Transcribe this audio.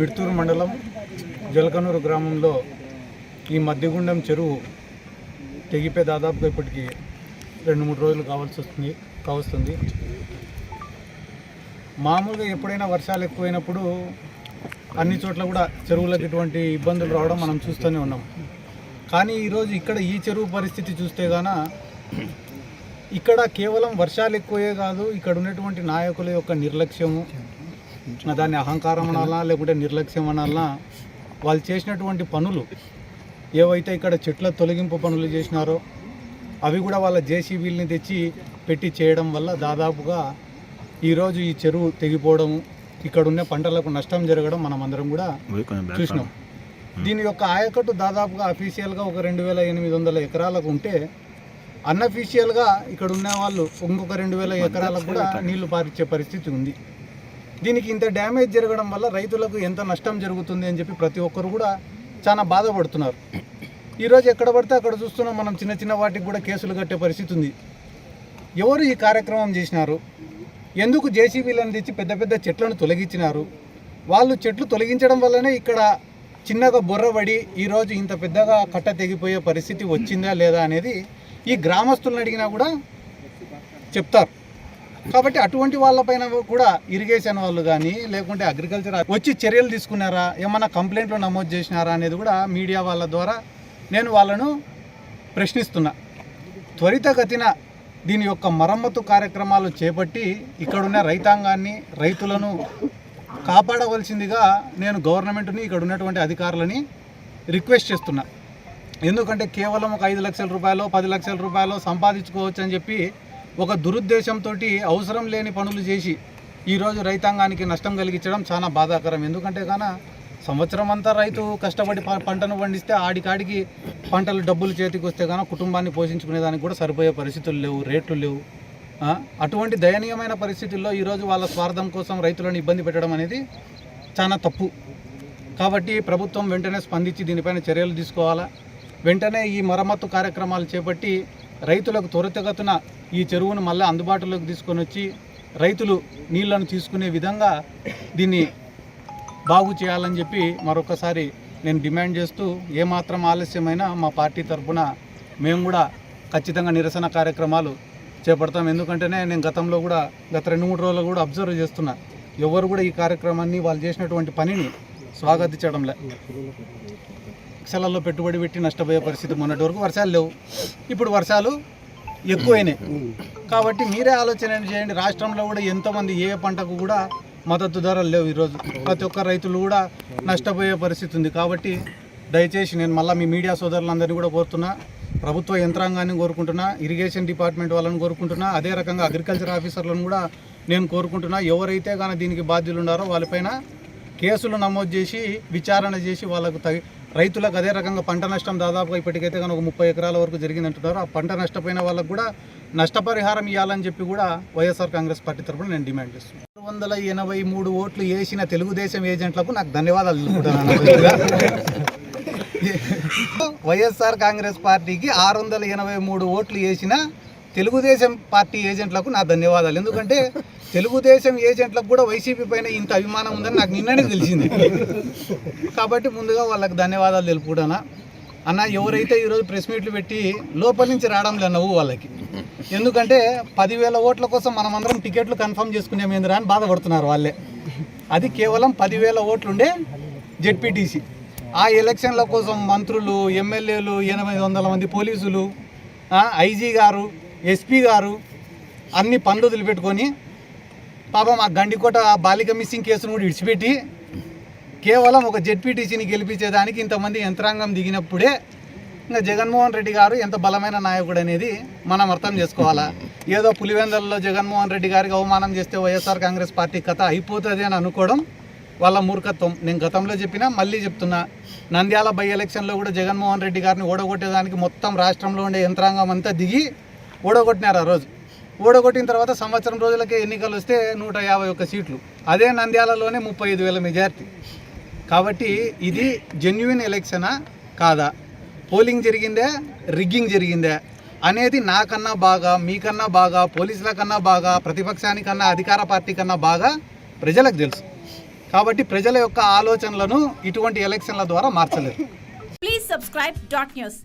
మిడ్తూరు మండలం జలకనూరు గ్రామంలో ఈ మధ్యగుండం చెరువు తెగిపోయి దాదాపుగా ఇప్పటికి రెండు మూడు రోజులు కావాల్సి వస్తుంది కావస్తుంది. మామూలుగా ఎప్పుడైనా వర్షాలు ఎక్కువైనప్పుడు అన్ని చోట్ల కూడా చెరువులకు ఇటువంటి ఇబ్బందులు రావడం మనం చూస్తూనే ఉన్నాం. కానీ ఈరోజు ఇక్కడ ఈ చెరువు పరిస్థితి చూస్తే గాన ఇక్కడ కేవలం వర్షాలు ఎక్కువే కాదు ఇక్కడ ఉన్నటువంటి నాయకుల యొక్క నిర్లక్ష్యము దాన్ని అహంకారం అనాలా లేకుంటే నిర్లక్ష్యం అనాలా వాళ్ళు చేసినటువంటి పనులు ఏవైతే ఇక్కడ చెట్ల తొలగింపు పనులు చేసినారో అవి కూడా వాళ్ళ జేసీబీలని తెచ్చి పెట్టి చేయడం వల్ల దాదాపుగా ఈరోజు ఈ చెరువు తెగిపోవడము ఇక్కడ ఉన్న పంటలకు నష్టం జరగడం మనం అందరం కూడా చూసినాం. దీని యొక్క ఆయకట్టు దాదాపుగా అఫీషియల్గా ఒక రెండు వేల ఎనిమిది వందల ఎకరాలకు ఉంటే అన్అఫీషియల్గా ఇక్కడ ఉన్న వాళ్ళు ఇంకొక రెండు వేల ఎకరాలకు కూడా నీళ్ళు పారించే పరిస్థితి ఉంది. దీనికి ఇంత డ్యామేజ్ జరగడం వల్ల రైతులకు ఎంత నష్టం జరుగుతుంది అని చెప్పి ప్రతి ఒక్కరు కూడా చాలా బాధపడుతున్నారు. ఈరోజు ఎక్కడ పడితే అక్కడ చూస్తున్నాం మనం చిన్న చిన్న వాటికి కూడా కేసులు కట్టే పరిస్థితి ఉంది. ఎవరు ఈ కార్యక్రమం చేసినారు? ఎందుకు జేసీబీలను తెచ్చి పెద్ద పెద్ద చెట్లను తొలగించినారు? వాళ్ళు చెట్లు తొలగించడం వల్లనే ఇక్కడ చిన్నగా బొర్రబడి ఈరోజు ఇంత పెద్దగా కట్ట తెగిపోయే పరిస్థితి వచ్చిందా లేదా అనేది ఈ గ్రామస్తులను అడిగినా కూడా చెప్తారు. కాబట్టి అటువంటి వాళ్ళపైన కూడా ఇరిగేషన్ వాళ్ళు కానీ లేకుంటే అగ్రికల్చర్ వచ్చి చర్యలు తీసుకున్నారా? ఏమన్నా కంప్లైంట్లు నమోదు చేసినారా అనేది కూడా మీడియా వాళ్ళ ద్వారా నేను వాళ్ళను ప్రశ్నిస్తున్నా. త్వరితగతిన దీని యొక్క మరమ్మతు కార్యక్రమాలు చేపట్టి ఇక్కడున్న రైతాంగాన్ని రైతులను కాపాడవలసిందిగా నేను గవర్నమెంట్ని ఇక్కడ ఉన్నటువంటి అధికారులని రిక్వెస్ట్ చేస్తున్నా. ఎందుకంటే కేవలం ఒక ఐదు లక్షల రూపాయలు పది లక్షల రూపాయలు సంపాదించుకోవచ్చు అని చెప్పి ఒక దురుద్దేశంతో అవసరం లేని పనులు చేసి ఈరోజు రైతాంగానికి నష్టం కలిగించడం చాలా బాధాకరం. ఎందుకంటే కాన సంవత్సరం అంతా రైతు కష్టపడి ప- పంటను పండిస్తే ఆడికాడికి పంటలు డబ్బులు చేతికి వస్తే కానీ కుటుంబాన్ని పోషించుకునేదానికి కూడా సరిపోయే పరిస్థితులు లేవు రేట్లు లేవు. అటువంటి దయనీయమైన పరిస్థితుల్లో ఈరోజు వాళ్ళ స్వార్థం కోసం రైతులను ఇబ్బంది పెట్టడం అనేది చాలా తప్పు. కాబట్టి ప్రభుత్వం వెంటనే స్పందించి దీనిపైన చర్యలు తీసుకోవాలా? వెంటనే ఈ మరమ్మత్తు కార్యక్రమాలు చేపట్టి రైతులకు త్వరితగతిన ఈ చెరువును మళ్ళీ అందుబాటులోకి తీసుకొని వచ్చి రైతులు నీళ్ళను తీసుకునే విధంగా దీన్ని బాగు చేయాలని చెప్పి మరొకసారి నేను డిమాండ్ చేస్తూ ఏమాత్రం ఆలస్యమైనా మా పార్టీ తరఫున మేము కూడా ఖచ్చితంగా నిరసన కార్యక్రమాలు చేపడతాం. ఎందుకంటేనే నేను గతంలో కూడా గత రెండు మూడు రోజులు కూడా అబ్జర్వ్ చేస్తున్నా. ఎవరు కూడా ఈ కార్యక్రమాన్ని వాళ్ళు చేసినటువంటి పనిని స్వాగతించడంలే లక్షలలో పెట్టుబడి పెట్టి నష్టపోయే పరిస్థితి మొన్నటి వరకు వర్షాలు లేవు. ఇప్పుడు వర్షాలు ఎక్కువైనాయి. కాబట్టి మీరే ఆలోచన చేయండి. రాష్ట్రంలో కూడా ఎంతోమంది ఏ పంటకు కూడా మద్దతు ధరలు లేవు ఈరోజు. ప్రతి ఒక్క రైతులు కూడా నష్టపోయే పరిస్థితి ఉంది. కాబట్టి దయచేసి నేను మళ్ళీ మీ మీడియా సోదరులందరినీ కూడా కోరుతున్నా ప్రభుత్వ యంత్రాంగాన్ని కోరుకుంటున్నా ఇరిగేషన్ డిపార్ట్మెంట్ వాళ్ళని కోరుకుంటున్నా అదే రకంగా అగ్రికల్చర్ ఆఫీసర్లను కూడా నేను కోరుకుంటున్నా. ఎవరైతే కానీ దీనికి బాధ్యులు ఉన్నారో వాళ్ళపైన కేసులు నమోదు చేసి విచారణ చేసి వాళ్ళకు తగి రైతులకు అదే రకంగా పంట నష్టం దాదాపుగా ఇప్పటికైతే కానీ ఒక ముప్పై ఎకరాల వరకు జరిగిందంటున్నారు. ఆ పంట నష్టపోయిన వాళ్ళకు కూడా నష్టపరిహారం ఇవ్వాలని చెప్పి కూడా వైఎస్ఆర్ కాంగ్రెస్ పార్టీ తరఫున నేను డిమాండ్ చేస్తున్నాను. ఆరు వందల ఎనభై మూడు ఓట్లు వేసిన తెలుగుదేశం ఏజెంట్లకు నాకు ధన్యవాదాలు వైఎస్ఆర్ కాంగ్రెస్ పార్టీకి ఆరు వందల ఎనభై మూడు ఓట్లు వేసిన తెలుగుదేశం పార్టీ ఏజెంట్లకు నా ధన్యవాదాలు. ఎందుకంటే తెలుగుదేశం ఏజెంట్లకు కూడా వైసీపీ పైన ఇంత అభిమానం ఉందని నాకు నిన్ననే తెలిసింది. కాబట్టి ముందుగా వాళ్ళకి ధన్యవాదాలు తెలుపుకుంటానా అన్న ఎవరైతే ఈరోజు ప్రెస్ మీట్లు పెట్టి లోపల నుంచి రావడం లేదు నవ్వు వాళ్ళకి. ఎందుకంటే పదివేల ఓట్ల కోసం మనమందరం టికెట్లు కన్ఫర్మ్ చేసుకునేమేందిరా అని బాధపడుతున్నారు వాళ్ళే. అది కేవలం పదివేల ఓట్లుండే జెడ్పీటీసీ. ఆ ఎలక్షన్ల కోసం మంత్రులు ఎమ్మెల్యేలు ఎనిమిది వందల మంది పోలీసులు ఐజీ గారు ఎస్పీ గారు అన్ని పనులు వదిలిపెట్టుకొని పాపం ఆ గండికోట బాలిక మిస్సింగ్ కేసును కూడా విడిచిపెట్టి కేవలం ఒక జెడ్పీటీసీని గెలిపించేదానికి ఇంతమంది యంత్రాంగం దిగినప్పుడే ఇంకా జగన్మోహన్ రెడ్డి గారు ఎంత బలమైన నాయకుడు అనేది మనం అర్థం చేసుకోవాలా? ఏదో పులివెందల్లో జగన్మోహన్ రెడ్డి గారికి అవమానం చేస్తే వైఎస్ఆర్ కాంగ్రెస్ పార్టీ కథ అయిపోతుంది అని అనుకోవడం వాళ్ళ మూర్ఖత్వం. నేను గతంలో చెప్పినా మళ్ళీ చెప్తున్నా. నంద్యాల బై ఎలక్షన్లో కూడా జగన్మోహన్ రెడ్డి గారిని ఓడగొట్టేదానికి మొత్తం రాష్ట్రంలో ఉండే యంత్రాంగం అంతా దిగి ఓడగొట్టినారు ఆ రోజు. ఓడగొట్టిన తర్వాత సంవత్సరం రోజులకే ఎన్నికలు వస్తే నూట యాభై ఒక్క సీట్లు. అదే నంద్యాలలోనే ముప్పై ఐదు వేల మెజార్టీ. కాబట్టి ఇది జెన్యున్ ఎలక్షనా కాదా? పోలింగ్ జరిగిందే? రిగ్గింగ్ జరిగిందే? అనేది నాకన్నా బాగా మీకన్నా బాగా పోలీసుల కన్నా బాగా ప్రతిపక్షానికన్నా అధికార పార్టీ కన్నా బాగా ప్రజలకు తెలుసు. కాబట్టి ప్రజల యొక్క ఆలోచనలను ఇటువంటి ఎలక్షన్ల ద్వారా మార్చలేరు. Please subscribe dot news